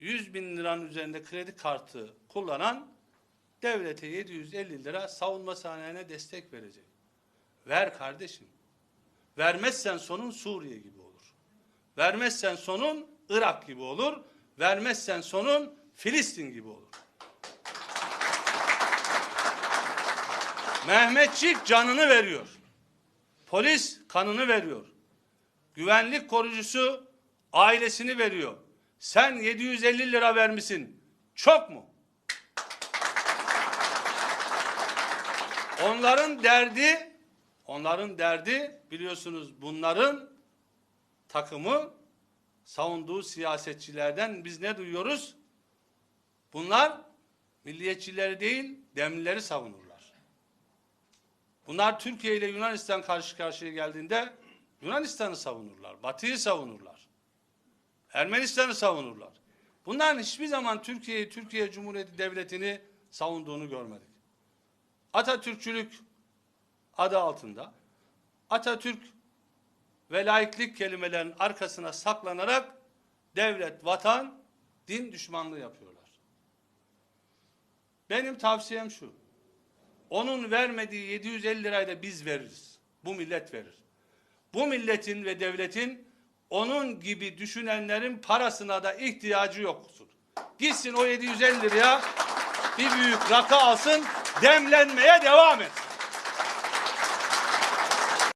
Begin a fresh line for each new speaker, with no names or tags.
100 bin liranın üzerinde kredi kartı kullanan devlete 750 lira savunma sanayine destek verecek. Ver kardeşim. Vermezsen sonun Suriye gibi olur. Vermezsen sonun Irak gibi olur. Vermezsen sonun Filistin gibi olur. Mehmetçik canını veriyor. Polis kanını veriyor. Güvenlik korucusu ailesini veriyor. Sen 750 lira vermişsin. Çok mu? Onların derdi, onların derdi biliyorsunuz bunların takımı savunduğu siyasetçilerden biz ne duyuyoruz? Bunlar milliyetçileri değil, demlileri savunurlar. Bunlar Türkiye ile Yunanistan karşı karşıya geldiğinde Yunanistan'ı savunurlar, Batı'yı savunurlar. Ermenistan'ı savunurlar. Bunların hiçbir zaman Türkiye'yi, Türkiye Cumhuriyeti Devleti'ni savunduğunu görmedik. Atatürkçülük adı altında Atatürk ve laiklik kelimelerinin arkasına saklanarak devlet, vatan, din düşmanlığı yapıyorlar. Benim tavsiyem şu. Onun vermediği 750 lirayı da biz veririz. Bu millet verir. Bu milletin ve devletin onun gibi düşünenlerin parasına da ihtiyacı yoktur. Gitsin o 750 liraya bir büyük rakı alsın, demlenmeye devam etsin.